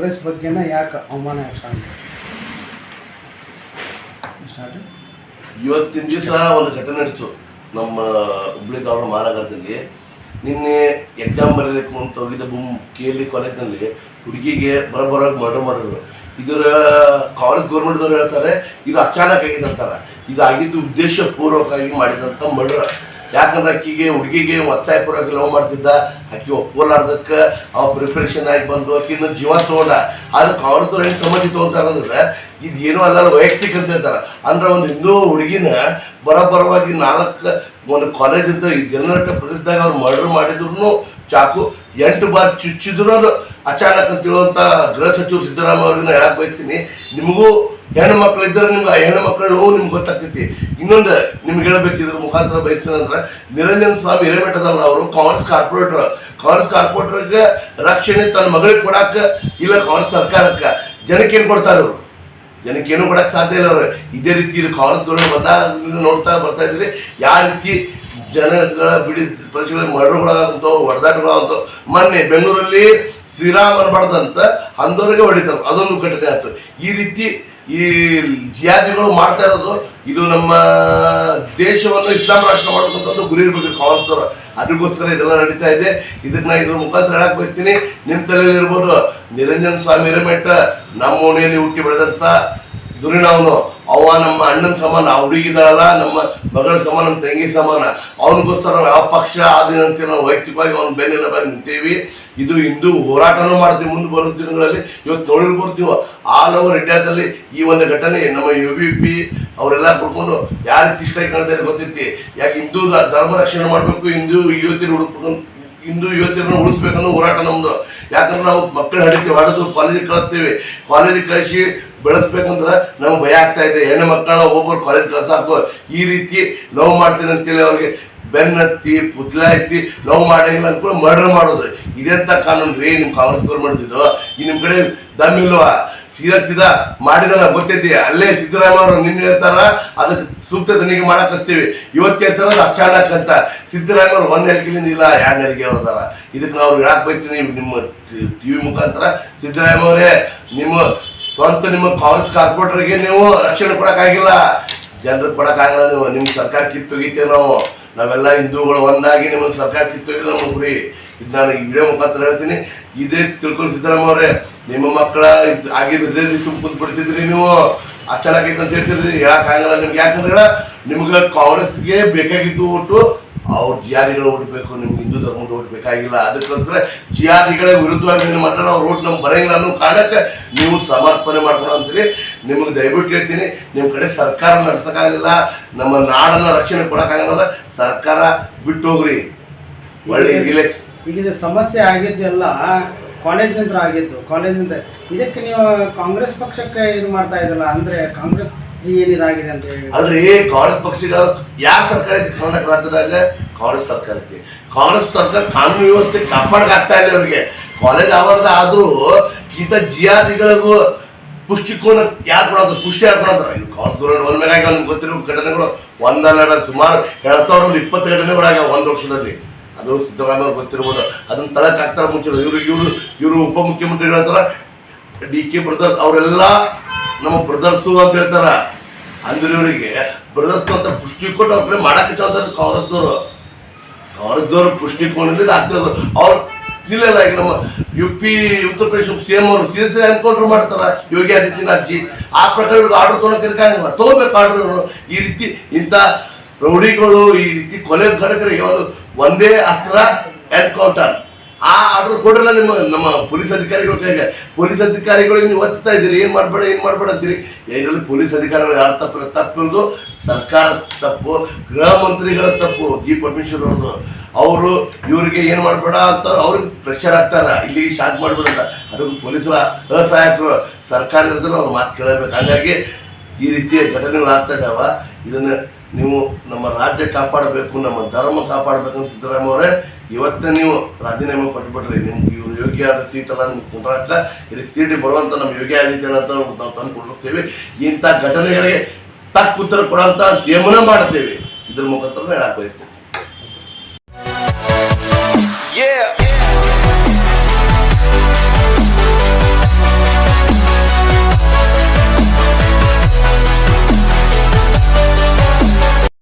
ಕಾಂಗ್ರೆಸ್ ಬಗ್ಗೆನ ಯಾಕೆ ಅವಮಾನ ಯಾಕೆ ಇವತ್ತಿನ ದಿವಸ ಒಂದು ಘಟನೆ ನಡೀತು. ನಮ್ಮ ಹುಬ್ಳಿ ಧಾರವಾಡ ಮಹಾನಗರದಲ್ಲಿ. ನಿನ್ನೆ ಎಕ್ಸಾಮ್ ಬರೀಬೇಕು ಅಂತ ಹೋಗಿದ್ದ ಬುಮ್ ಕೆ ಎಲ್ ಕಾಲೇಜ್ನಲ್ಲಿ ಹುಡುಗಿಗೆ ಬರಬರಾಗಿ ಮರ್ಡರ್ ಮಾಡಿದ್ರು. ಇದರ ಕಾಂಗ್ರೆಸ್ ಗೌರ್ಮೆಂಟ್ದವ್ರು ಹೇಳ್ತಾರೆ, ಇದು ಅಚಾನಕ್ ಆಗಿದೆ ಅಂತಾರೆ. ಇದಾಗಿದ್ದು ಉದ್ದೇಶಪೂರ್ವಕವಾಗಿ ಮಾಡಿದಂಥ ಮರ್ಡರ್ ಯಾಕಂದ್ರೆ ಅಕ್ಕಿಗೆ, ಹುಡುಗಿಗೆ ಒತ್ತಾಯಪೂರ್ವಕ ಲವ್ ಮಾಡ್ತಿದ್ದ, ಅಕ್ಕಿ ಒಪ್ಕೊಲಾರ್ದಕ್ಕೆ ಅವ ಪ್ರಿಪ್ರೇಷನ್ ಆಗಿ ಬಂದು ಅಕ್ಕಿನ ಜೀವ ತಗೊಂಡ. ಆದ್ರೆ ಕಾಂಗ್ರೆಸ್ದವ್ರು ಹೆಂಗೆ ಸಮಾಜ ಅಂದ್ರೆ, ಇದು ಏನೂ ಅಲ್ಲ ವೈಯಕ್ತಿಕ ಅಂತ ಹೇಳ್ತಾರೆ. ಅಂದ್ರೆ ಒಂದು ಹಿಂದೂ ಹುಡುಗಿನ ಬರಬರವಾಗಿ ನಾಲ್ಕು, ಒಂದು ಕಾಲೇಜ್ ಇದ್ದ ಜನರಟ್ಟ ಪ್ರದೇಶದಾಗ ಅವ್ರು ಮರ್ಡರ್ ಮಾಡಿದ್ರು ಚಾಕು. ಎಂಟು ಬಾರ್ ಚುಚ್ಚಿದ್ರು ಅಚಾನಕ್ ಅಂತ ಹೇಳುವಂಥ ಗೃಹ ಸಚಿವರು ಸಿದ್ದರಾಮಯ್ಯ ಅವ್ರಿಗೆ ಹೇಳಕ್ ಬಯಸ್ತೀನಿ. ನಿಮಗೂ ಹೆಣ್ಣು ಮಕ್ಳು ಇದ್ದರೆ ನಿಮ್ಗೆ, ಆ ಹೆಣ್ಣು ಮಕ್ಕಳ ನೋವು ನಿಮ್ಗೆ ಗೊತ್ತಾಗ್ತೈತಿ. ಇನ್ನೊಂದು ನಿಮ್ಗೆ ಹೇಳ್ಬೇಕಿದ್ರ ಮುಖಾಂತರ ಬಯಸ್ತೀನಿ ನಿರಂಜನ್ ಸ್ವಾಮಿ ಹಿರೇಮಠದಲ್ಲ ಅವರು, ಕಾಂಗ್ರೆಸ್ ಕಾರ್ಪೊರೇಟರ್. ಕಾಂಗ್ರೆಸ್ ಕಾರ್ಪೊರೇಟರ್ಗೆ ರಕ್ಷಣೆ ತನ್ನ ಮಗಳಿಗೆ ಕೊಡಾಕ, ಇಲ್ಲ ಕಾಂಗ್ರೆಸ್ ಸರ್ಕಾರಕ್ಕೆ. ಜನಕ್ಕೆ ಏನು ಕೊಡ್ತಾರೆ ಅವರು? ಜನಕ್ಕೆ ಏನು ಕೊಡಕ್ಕೆ ಸಾಧ್ಯ ಇಲ್ಲ ಅವರು. ಇದೇ ರೀತಿ ಕಾಂಗ್ರೆಸ್ ಗೌರ್ಮೆಂಟ್ ಬಂದಾಗ ನೋಡ್ತಾ ಬರ್ತಾ ಇದ್ರಿ ಯಾವ ರೀತಿ ಜನಗಳ ಬಿಡಿ ಪರಿಸ್ಥಿತಿ ಮರ್ಡರ್ಗಳಾಗಂತೋ ಹೊಡೆದಾಟಗಳಾಗಂತೋ ಮೊನ್ನೆ ಬೆಂಗಳೂರಲ್ಲಿ ಶ್ರೀರಾಮ್ ಅನ್ಬಾರ್ದಂತ ಅಂದವರಿಗೆ ಹೊಡಿತಾರೆ. ಅದೊಂದು ಘಟನೆ ಆಯ್ತು. ಈ ರೀತಿ ಈ ಜಿಯಾದಿಗಳು ಮಾಡ್ತಾ ಇರೋದು, ಇದು ನಮ್ಮ ದೇಶವನ್ನು ಇಸ್ಲಾಂ ರಾಷ್ಟ್ರ ಮಾಡ್ಬೇಕಂತ ಗುರಿ ಇರ್ಬೇಕು ಕಾಂಗ್ರೆಸ್ ಅದಕ್ಕೋಸ್ಕರ ಇದೆಲ್ಲ ನಡೀತಾ ಇದೆ. ಇದಕ್ಕೆ ನಾ ಇದ್ರ ಮುಖಾಂತರ ಹೇಳಕ್ ಬಯಸ್ತೀನಿ. ನಿಮ್ಮ ತಲೆಯಲ್ಲಿ ಇರ್ಬೋದು ನಿರಂಜನ್ ಸ್ವಾಮಿ ಹಿರೇಮೆಟ್ಟ ನಮ್ಮ ಓಣಿಯಲ್ಲಿ ಹುಟ್ಟಿ ಬೆಳೆದಂತ ದುರಿಣವನು ಅವ ನಮ್ಮ ಅಣ್ಣನ ಸಮಾನ ಹುಡುಗಿದಾಳಲ್ಲ, ನಮ್ಮ ಮಗಳ ಸಮಾನ, ನಮ್ಮ ತಂಗಿ ಸಮಾನ. ಅವನಿಗೋಸ್ಕರ ನಾವು ಯಾವ ಪಕ್ಷ ಆದಿನಂತೆ ನಾವು ವೈಯಕ್ತಿಕವಾಗಿ ಅವನ ಬೆನ್ನಿನ ಬಗ್ಗೆ ನಿಂತೇವಿ. ಇದು ಹಿಂದೂ ಹೋರಾಟನೂ ಮಾಡ್ತೀವಿ, ಮುಂದೆ ಬರೋ ದಿನಗಳಲ್ಲಿ. ಇವತ್ತು ತೊಳಿಲು ಬರ್ತೀವೋ ಆಲ್ ಓವರ್ ಇಂಡಿಯಾದಲ್ಲಿ ಈ ಒಂದು ಘಟನೆ, ನಮ್ಮ ಯು ಬಿ ಪಿ ಅವರೆಲ್ಲ ಕುಡ್ಕೊಂಡು ಯಾವ ರೀತಿ ಕಾಣ್ತಾರೆ ಗೊತ್ತೈತಿ? ಯಾಕೆ ಹಿಂದೂ ಧರ್ಮ ರಕ್ಷಣೆ ಮಾಡಬೇಕು, ಹಿಂದೂ ಯುವತಿನ ಹುಡುಕ್ಬೇಕು ಹಿಂದೂ ಯುವತಿಯರನ್ನು ಉಳಿಸ್ಬೇಕನ್ನೋ ಹೋರಾಟ ನಮ್ದು. ಯಾಕಂದ್ರೆ ನಾವು ಮಕ್ಕಳ ಹಡಿಕೆ ಹೊಡೆದು ಕಾಲೇಜಿಗೆ ಕಳಿಸ್ತೀವಿ. ಕಾಲೇಜಿಗೆ ಕಳಿಸಿ ಬೆಳೆಸ್ಬೇಕಂದ್ರೆ ನಮ್ಗೆ ಭಯ ಆಗ್ತಾ ಇದೆ. ಹೆಣ್ಣು ಮಕ್ಕಳನ್ನ ಒಬ್ಬೊಬ್ರು ಕಾಲೇಜ್ ಕಳ್ಸಾಕು ಈ ರೀತಿ ಲವ್ ಮಾಡ್ತೀನಿ ಅಂತೇಳಿ ಅವ್ರಿಗೆ ಬೆನ್ನತ್ತಿ ಪುತ್ಲಾಯಿಸಿ ಲವ್ ಮಾಡಂಗಿಲ್ಲ ಅನ್ಕೊಂಡು ಮರ್ಡರ್ ಮಾಡೋದು. ಇದೆಂಥ ಕಾನೂನು ರೀ? ನಿಮ್ಮ ಕಾಂಗ್ರೆಸ್ ಗೌರ್ಮೆಂಟ್ ಇದು. ಈ ನಿಮ್ಮ ಕಡೆ ದಮ್ ಇಲ್ವಾ? ಸೀದಾ ಸೀದಾ ಮಾಡಿದಲ್ಲ ಗೊತ್ತೈತಿ. ಅಲ್ಲೇ ಸಿದ್ದರಾಮಯ್ಯ ಅವರು ನಿನ್ನೆ ಹೇಳ್ತಾರ ಅದಕ್ಕೆ ಸೂಕ್ತ ತನಿಖೆ ಮಾಡಕ್ ಹಚ್ತೀವಿ ಇವತ್ತು ಹೇಳ್ತಾರ ಅಂತ. ಸಿದ್ದರಾಮಯ್ಯ ಅವ್ರು ಒಂದ್ ನೆಲಕಿಲಿಂದ ಇಲ್ಲ, ಎರಡು ಹೇಳಿಕೆ ಅವ್ರದಾರ. ಇದಕ್ಕೆ ನಾವು ಹೇಳಕ್ ಬಯಸ್ತೀನಿ ನಿಮ್ಮ ಟಿವಿ ಮುಖಾಂತರ. ಸಿದ್ದರಾಮಯ್ಯ ಅವರೇ ನಿಮ್ಮ ಸ್ವಂತ ನಿಮ್ಮ ಕಾಂಗ್ರೆಸ್ ಕಾರ್ಪೊರೇಟರ್ಗೆ ನೀವು ರಕ್ಷಣೆ ಕೊಡಕ್ಕಾಗಿಲ್ಲ. ಜನರಿಗೆ ಕೊಡಕ್ಕಾಗಲ್ಲ ನೀವು. ನಿಮ್ಮ ಸರ್ಕಾರ ಕಿತ್ತೊಗಿತೇವೆ ನಾವು ನಾವೆಲ್ಲ ಹಿಂದೂಗಳು ಒಂದಾಗಿ ನಿಮ್ಮ ಸರ್ಕಾರ ಕಿತ್ತೊಗಿಲ್ಲ ನಮ್ಮ ಗುರಿ ಇದು ನಾನು ಇದೇ ಮುಖಾಂತರ ಹೇಳ್ತೀನಿ. ಇದೇ ತಿಳ್ಕೊಂಡು ಸಿದ್ದರಾಮಯ್ಯ ಅವರೇ, ನಿಮ್ಮ ಮಕ್ಕಳ ಆಗಿದ್ದ ಸುಮ್ ಕುಂತ್ ಬಿಡ್ತಿದ್ರಿ ನೀವು. ಅಚಾನಕ್ ಅಂತ ಹೇಳ್ತಿದ್ರಿ. ಹೇಳಕ್ಕಾಗಲ್ಲ ನಿಮ್ಗೆ? ಯಾಕಂದ್ರೆ ನಿಮ್ಗೆ ಕಾಂಗ್ರೆಸ್ಗೆ ಬೇಕಾಗಿದ್ದು ಓಟು ಅವ್ರ ಜಿಯಾದಿಗಳು ಓಡಬೇಕು ನಿಮ್ಗೆ ಹಿಂದೂ ಧರ್ಮದ ಓಟ್ ಬೇಕಾಗಿಲ್ಲ ಅದಕ್ಕೋಸ್ಕರ ಜಿಯಾದಿಗಳ ವಿರುದ್ಧವಾಗಿ ನಿಮ್ಮ ಮಟ್ಟ ನಾವು ಓಟ್ ನಮ್ಗೆ ಬರಂಗಿಲ್ಲ ಅನ್ನೋ ಕಾರಣಕ್ಕೆ ನೀವು ಸಮರ್ಪಣೆ ಮಾಡ್ಕೊಳ ಅಂತೀರಿ. ನಿಮ್ಗೆ ದಯವಿಟ್ಟು ಹೇಳ್ತೀನಿ ನಿಮ್ಮ ಕಡೆ ಸರ್ಕಾರ ನಡೆಸೋಕ್ಕಾಗಲಿಲ್ಲ ನಮ್ಮ ನಾಡನ್ನ ರಕ್ಷಣೆ ಕೊಡೋಕ್ಕಾಗಲ್ಲ ಸರ್ಕಾರ ಬಿಟ್ಟು ಹೋಗ್ರಿ ಒಳ್ಳೆ ಇಲೆಕ್ಷನ್ ಈಗ ಇದು ಸಮಸ್ಯೆ ಆಗಿದ್ದೆಲ್ಲ ಕಾಲೇಜ್ನಿಂದ ಆಗಿದ್ದು ಕಾಲೇಜ್ನಿಂದ ಇದಕ್ಕೆ ನೀವು ಕಾಂಗ್ರೆಸ್ ಪಕ್ಷಕ್ಕೆ ಇದು ಮಾಡ್ತಾ ಇದ್ದಲ್ಲ ಅಂದ್ರೆ ಕಾಂಗ್ರೆಸ್ ಅಂತ ಹೇಳಿ. ಅಲ್ರಿ, ಕಾಂಗ್ರೆಸ್ ಪಕ್ಷಗಳ ಯಾವ ಸರ್ಕಾರ ಐತಿ? ಕರ್ನಾಟಕ ರಾಜ್ಯದಾಗ ಕಾಂಗ್ರೆಸ್ ಸರ್ಕಾರ ಐತಿ. ಕಾಂಗ್ರೆಸ್ ಸರ್ಕಾರ ಕಾನೂನು ವ್ಯವಸ್ಥೆ ಕಾಪಾಡಕ್ ಆಗ್ತಾ ಇಲ್ಲ ಅವ್ರಿಗೆ. ಕಾಲೇಜ್ ಆವರದ ಆದ್ರೂ ಇಂಥ ಜಿಯಾದಿಗಳಿಗೂ ಪುಷ್ಟಿಕೋನ ಯಾರು ಕೊಡೋದು? ಪುಷ್ಟಿ ಯಾರು ಕೊಡೋದ್ರ ಕಾಂಗ್ರೆಸ್ ಗೌರ್ಮೆಂಟ್ ಒಂದ್ ಮೇಲಾಗ ನಮ್ಗೆ ಗೊತ್ತಿರೋ ಘಟನೆಗಳು ಒಂದಲ್ಲ ಸುಮಾರು ಎರಡು ಒಂದು ಇಪ್ಪತ್ತು ಘಟನೆಗಳಾಗ ಒಂದು ವರ್ಷದಲ್ಲಿ. ಅದು ಸಿದ್ದರಾಮಯ್ಯ ಗೊತ್ತಿರ್ಬೋದು. ಅದನ್ನ ತಳಕ್ ಆಗ್ತಾರ ಮುಂಚೆ. ಇವರು ಇವರು ಇವರು ಉಪಮುಖ್ಯಮಂತ್ರಿಗಳ ಡಿ ಕೆ ಬ್ರದರ್ಸ್ ಅವರೆಲ್ಲ ನಮ್ಮ ಬ್ರದರ್ಸು ಅಂತ ಹೇಳ್ತಾರ. ಅಂದ್ರೆ ಇವರಿಗೆ ಬ್ರದರ್ಸ್ ಅಂತ ಪುಷ್ಟಿ ಕೊಟ್ಟು ಅವ್ರ ಮಾಡಕ್ಕೆ ಕಾಂಗ್ರೆಸ್ದವರು. ಕಾಂಗ್ರೆಸ್ದವರು ಪುಷ್ಟಿ ಕೊಂಡಿದ್ದು ಆಗ್ತದ ಅವ್ರು ಇಲ್ಲ ಈಗ ನಮ್ಮ U P Uttar Pradesh C M ಅವರು ಸೀರಿಯಸ್ ಎನ್ಕೌಂಟರ್ ಮಾಡ್ತಾರ. ಯೋಗಿ ಆದಿತ್ಯನಾಥ್ ಜಿ ಆ ಪ್ರಕಾರ ಆರ್ಡರ್ ತೊಗೊಳಕ್ಕಿರಕಾಗಿಲ್ಲ ತಗೋಬೇಕು ಆರ್ಡರ್ ಈ ರೀತಿ ಇಂಥ ರೌಡಿಗಳು, ಈ ರೀತಿ ಕೊಲೆ ಘಟಕರಿಗೆ ಒಂದೇ ಅಸ್ತ್ರ ಎನ್ಕೌಂಟರ್ ಆ ಆರ್ಡರ್ ಕೊಡ್ರಲ್ಲ ನಿಮ್ಮ, ನಮ್ಮ ಪೊಲೀಸ್ ಅಧಿಕಾರಿಗಳ ಕೈಗೆ ಪೊಲೀಸ್ ಅಧಿಕಾರಿಗಳಿಗೆ ನೀವು ಒತ್ತಾ ಇದ್ದೀರಿ, ಏನು ಮಾಡಬೇಡ ಏನು ಮಾಡಬೇಡ ಅಂತೀರಿ? ಏನಲ್ಲಿ, ಪೊಲೀಸ್ ಅಧಿಕಾರಿಗಳು ಯಾರು ತಪ್ಪು ತಪ್ಪಿರೋದು ಸರ್ಕಾರ ತಪ್ಪು, ಗೃಹ ಮಂತ್ರಿಗಳ ತಪ್ಪು ಜಿ ಪರಮೇಶ್ವರ್ ಅವ್ರದ್ದು. ಅವರು ಇವರಿಗೆ ಏನು ಮಾಡಬೇಡ ಅಂತ ಅವ್ರಿಗೆ ಪ್ರೆಷರ್ ಆಗ್ತಾರ ಇಲ್ಲಿ ಶಾಂತ್ ಮಾಡಬೇಡ ಅಂತ ಅದಕ್ಕೆ ಪೊಲೀಸರ ಅಸಹಾಯಕರು. ಸರ್ಕಾರ ಇರೋದ್ರೆ ಅವ್ರ ಮಾತು ಕೇಳಬೇಕು. ಹಾಗಾಗಿ ಈ ರೀತಿಯ ಘಟನೆಗಳು ಆಗ್ತಾ ಇದ್ದಾವ. ಇದನ್ನ ನೀವು ನಮ್ಮ ರಾಜ್ಯ ಕಾಪಾಡಬೇಕು, ನಮ್ಮ ಧರ್ಮ ಕಾಪಾಡಬೇಕು ಅಂತ ಸಿದ್ದರಾಮಯ್ಯ ಅವರೇ, ಇವತ್ತೇ ನೀವು ರಾಜೀನಾಮೆ ಕೊಟ್ಟುಬಿಟ್ರಿ ನಿಮ್ಗೆ ಇವ್ರು ಆದ ಸೀಟೆಲ್ಲ, ನಿಮ್ಗೆ ಕುಂಡ್ರಾಕ ಇದಕ್ಕೆ ಸೀಟ್ ಬರುವಂಥ ನಮ್ಮ ಯೋಗ್ಯ ಆದಿತ್ಯನಾಥ ನಾವು ತಂದು ಕೊಡಿಸ್ತೀವಿ ಇಂಥ ಘಟನೆಗಳಿಗೆ ತಕ್ಕ ಉತ್ತರ ಕೊಡುವಂತ ಸೇಮನ ಮಾಡ್ತೀವಿ. ಇದ್ರ ಮುಖಾಂತರ ಹೇಳಕ್ಕೆ ಬಯಸ್ತೀವಿ